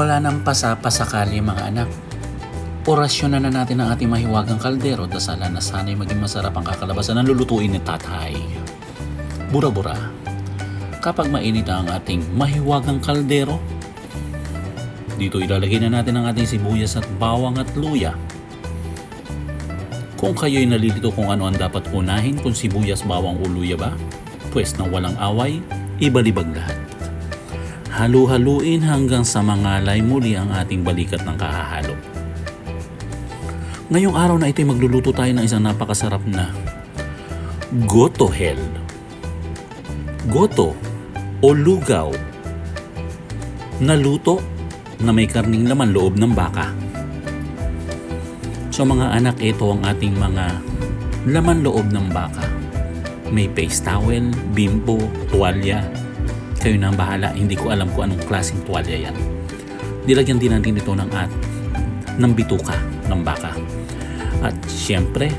Wala nang pasapasakali mga anak. Orasyon na na natin ang ating mahiwagang kaldero dasalan na sana'y maging masarap ang kakalabasan ng lulutuin ni tatay. Bura-bura. Kapag mainit na ang ating mahiwagang kaldero, dito ilalagay na natin ang ating sibuyas at bawang at luya. Kung kayo'y nalilito kung ano ang dapat unahin kung sibuyas, bawang o luya ba, pwes nang walang away, ibalibag lahat. Halu-haluin hanggang sa mangalay muli ang ating balikat ng kahahalo. Ngayong araw na ito'y magluluto tayo ng isang napakasarap na goto hell. Goto o lugaw na luto na may karning laman loob ng baka. So mga anak, ito ang ating mga laman loob ng baka. May face towel, bimbo, tuwalya. Kayo na bahala, hindi ko alam kung anong klaseng tuwalya yan. Nilagyan din natin ito ng at ng bituka ng baka. At siyempre,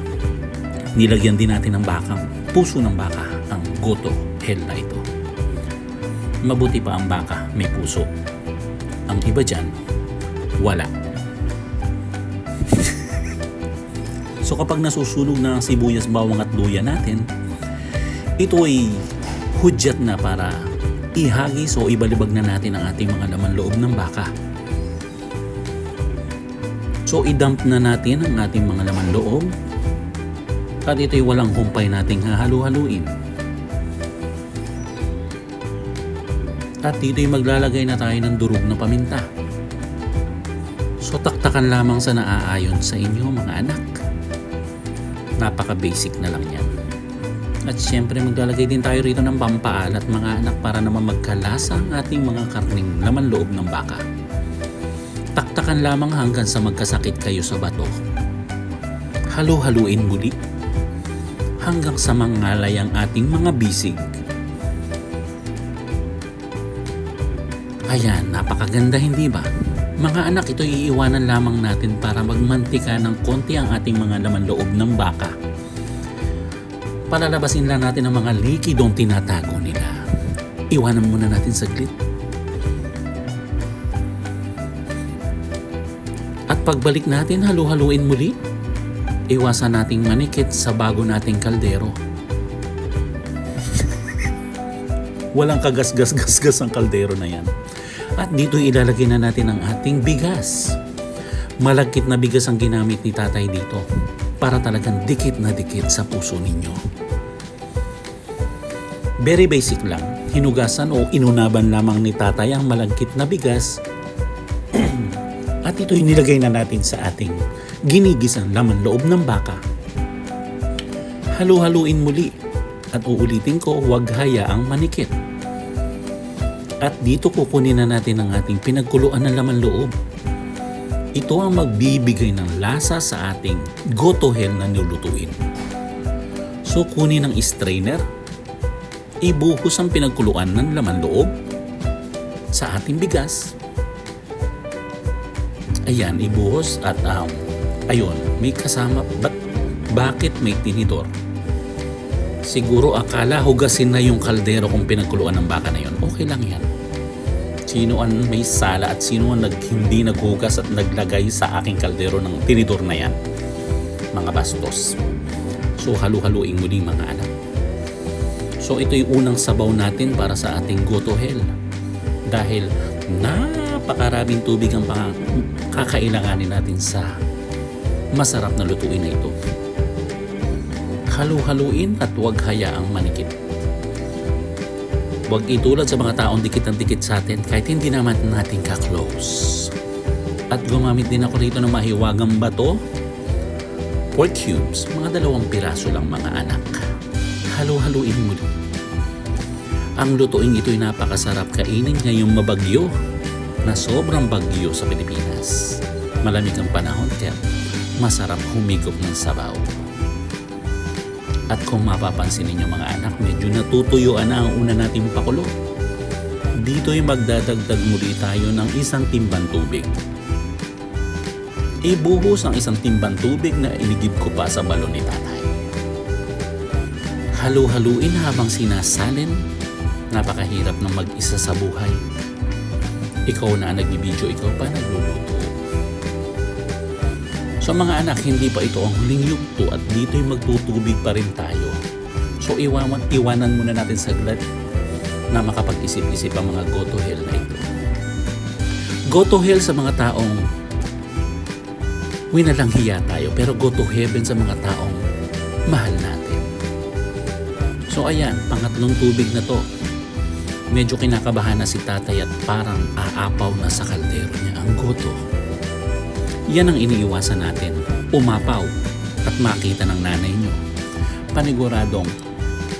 nilagyan din natin ng bakang puso ng baka ang goto hell na ito. Mabuti pa ang baka may puso. Ang iba dyan, wala. so kapag nasusunog na ang sibuyas, bawang at luya natin, ito ay hudyat na para ihagis o ibalibag na natin ang ating mga laman loob ng baka. So i-dump na natin ang ating mga laman loob at ito'y walang humpay nating hahalu-haluin. At dito'y maglalagay na tayo ng durog na paminta. So taktakan lamang sa naaayon sa inyo mga anak. Napaka-basic na lang yan. At syempre maglalagay din tayo rito ng pampaalat mga anak para naman magkalasa ang ating mga karning laman loob ng baka. Taktakan lamang hanggang sa magkasakit kayo sa bato. Halu-haluin muli hanggang sa mangalay ang ating mga bisig. Ayan, napakaganda hindi ba? Mga anak, ito iiwanan lamang natin para magmantika ng konti ang ating mga laman loob ng baka. Palalabasin lang natin ang mga likidong tinatago nila. Iwanan muna natin saglit. At pagbalik natin, halu-haluin muli. Iwasan nating manikit sa bago nating kaldero. Walang kagas-gas-gas-gas ang kaldero na yan. At dito ilalagay na natin ang ating bigas. Malagkit na bigas ang ginamit ni tatay dito para talagang dikit na dikit sa puso ninyo. Very basic lang. Hinugasan o inunaban lamang ni tatay ang malagkit na bigas at ito'y nilagay na natin sa ating ginigisang laman loob ng baka. Halu-haluin muli at uulitin ko huwag hayaang manikit. At dito kukunin na natin ang ating pinagkuluan ng laman loob. Ito ang magbibigay ng lasa sa ating gotohel na nilulutuin. So kunin ang strainer, ibuhos ang pinagkuluan ng laman loob sa ating bigas. Ayan, ibuhos at um, ayun, may kasama, but bakit may tinidor? Siguro akala hugasin na yung kaldero kung pinagkuluan ng baka na yun. Okay lang yan. Sino ang may sala at sino ang nag, hindi naghugas at naglagay sa aking kaldero ng tinidor na yan? Mga bastos. So halu-haluin muli mga anak. So ito yung unang sabaw natin para sa ating gotohel. Dahil napakaraming tubig ang kakailanganin natin sa masarap na lutuin na ito. Halu-haluin at huwag hayaang manikit. Huwag itulad sa mga taong dikit ang dikit sa atin kahit hindi naman natin ka-close. At gumamit din ako rito ng mahiwagang bato, pork cubes, mga dalawang piraso lang mga anak. Halu-haluin mo din. Ang lutuing ito'y napakasarap kainin ngayong mabagyo na sobrang bagyo sa Pilipinas. Malamig ang panahon kaya masarap humigop ng sabaw. At kung mapapansin ninyo mga anak, medyo natutuyuan na ang una nating pakulo. Dito'y magdadagdag muli tayo ng isang timban tubig. Ibuhos ang isang timban tubig na inigib ko pa sa balon ni tatay. Halu-haluin habang sinasalin. Napakahirap ng mag-isa sa buhay. ikaw na nagbibideo, ikaw pa nagluluto. So mga anak, hindi pa ito ang huling yugto at dito'y magtutubig pa rin tayo. So iwanan, iwanan muna natin saglit na makapag-isip-isip ang mga go to hell na ito. Go to hell sa mga taong winalang hiya tayo pero go to heaven sa mga taong mahal natin. So ayan, pangatlong tubig na to. Medyo kinakabahan na si tatay at parang aapaw na sa kaldero niya ang goto. Yan ang iniiwasan natin, umapaw at makita ng nanay nyo. Paniguradong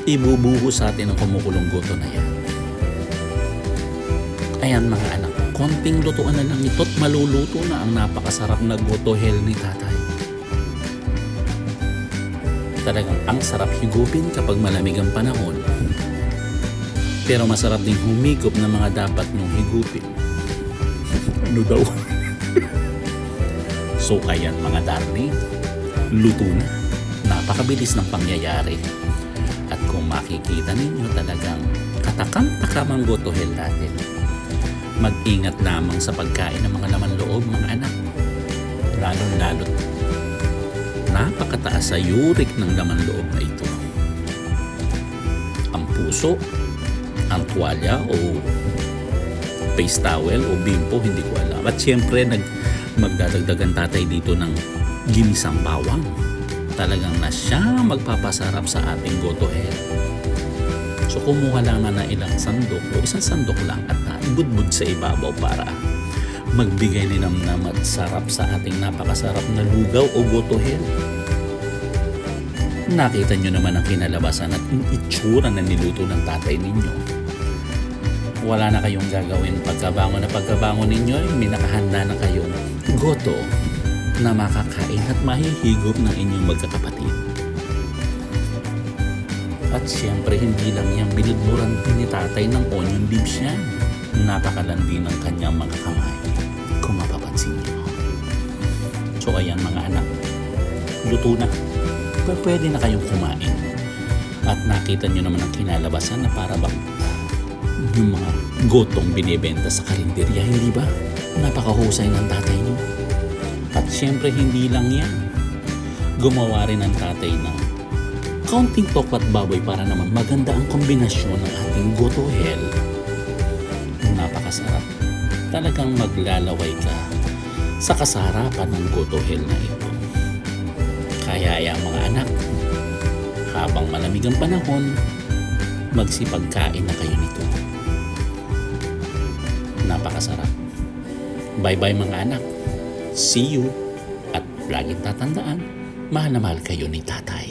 ibubuhos sa atin ang kumukulong goto na yan. Ayan mga anak, konting lutuan na lang ito't maluluto na ang napakasarap na goto hell ni tatay. Talagang ang sarap higupin kapag malamig ang panahon. Pero masarap ding humigop ng mga dapat nyong higupin. ano daw? So ayan mga darling, luto na. Napakabilis ng pangyayari. At kung makikita ninyo talagang katakam-takam ang gotohel natin. Mag-ingat lamang sa pagkain ng mga laman loob mga anak. Lalo-lalo napakataas sa uric ng laman loob na ito. Ang puso, ang tuwalya o face towel o bimpo, hindi ko alam. At syempre, nag, magdadagdagan tatay dito ng ginisang bawang. Talagang na siya magpapasarap sa ating gotohel. So kumuha lang na ilang sandok o isang sandok lang at naibudbud sa ibabaw para magbigay ninamnam at sarap sa ating napakasarap na lugaw o gotohel. Nakita nyo naman ang kinalabasan at yung itsura na niluto ng tatay ninyo. Wala na kayong gagawin pagkabangon na pagkabangon ninyo ay may nakahanda na kayong goto na makakain at mahihigop ng inyong magkakapatid. At siyempre hindi lang yan binudburan din ni tatay ng onion leaves yan. Napakalandi ng kanyang mga kamay kung mapapansin niyo. So ayan mga anak, luto na. Pwede na kayong kumain. At nakita nyo naman ang kinalabasan na para bang yung mga gotong binibenta sa karinderya, hindi ba? Napakahusay ng tatay nyo. At syempre hindi lang yan. Gumawa rin ang tatay ng kaunting tokwa at baboy para naman maganda ang kombinasyon ng ating goto hell. Napakasarap. Talagang maglalaway ka sa kasarapan ng goto hell na ito. Kaya ay mga anak, habang malamig ang panahon, magsipagkain na kayo nito. Napakasarap. Bye-bye mga anak. See you. At laging tatandaan, mahal na mahal kayo ni tatay.